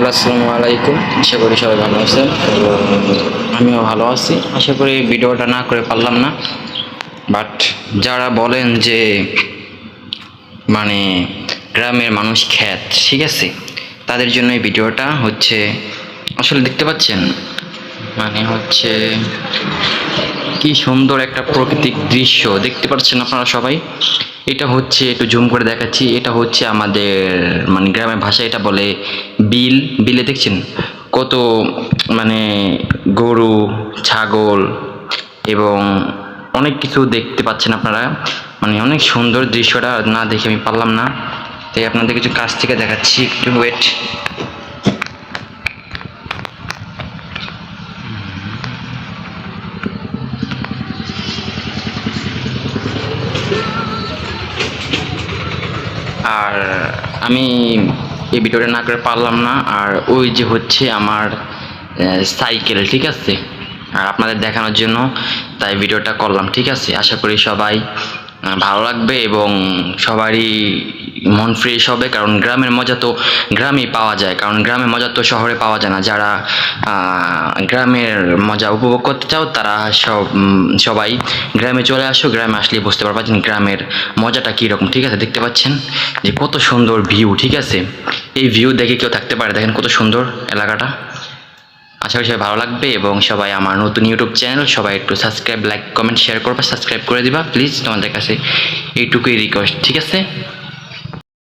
Hello, আসসালামু আলাইকুম। আশা করি সবাই ভালো আছেন। আমিও ভালো আছি। আশা করি ভিডিওটা না করে পারলাম না। বাট যারা বলেন যে মানে গ্রামের মানুষ খ্যাত, ঠিক আছে? তাদের জন্য এই ভিডিওটা হচ্ছে, আসলে দেখতে পাচ্ছেন? মানে হচ্ছে কি সুন্দর একটা প্রাকৃতিক দৃশ্য। দেখতে পাচ্ছেন আপনারা সবাই? এটা হচ্ছে, একটু জুম করে দেখাচ্ছি, এটা হচ্ছে আমাদের মানে গ্রামের ভাষায় এটা বলে বিল। বিলে দেখছেন কত মানে গরু, ছাগল এবং অনেক কিছু দেখতে পাচ্ছেন আপনারা। মানে অনেক সুন্দর দৃশ্যটা, না দেখে আমি পারলাম না। তাই আপনাদের কিছু কাছ থেকে দেখাচ্ছি, একটু ওয়েট আর আমি এই ভিডিওটা না করে পারলাম না, আর ওই যে হচ্ছে আমার সাইকেল, ঠিক আছে? আর আপনাদের দেখানোর জন্য তাই ভিডিওটা করলাম, ঠিক আছে? আশা করি সবাই ভালো লাগবে এবং সবারই মন ফ্রেশ হবে। কারণ গ্রামের মজা তো গ্রামেই পাওয়া যায়। কারণ গ্রামের মজা তো শহরে পাওয়া যায় না। যারা গ্রামের মজা উপভোগ করতে চাও, তারা সব সবাই গ্রামে চলে আসো। গ্রামে আসলে বুঝতে পারবা যে গ্রামের মজাটা কীরকম। ঠিক আছে? দেখতে পাচ্ছেন যে কত সুন্দর ভিউ ঠিক আছে? এই ভিউ দেখে কেউ থাকতে পারে। দেখেন কত সুন্দর এলাকাটা। আশা করি সবাই ভালো লাগবে এবং সবাই আমার নতুন ইউটিউব চ্যানেল সবাই একটু সাবস্ক্রাইব লাইক কমেন্ট শেয়ার করবা সাবস্ক্রাইব করে দিবা। প্লিজ তোমাদের কাছে এইটুকুই রিকোয়েস্ট ঠিক আছে?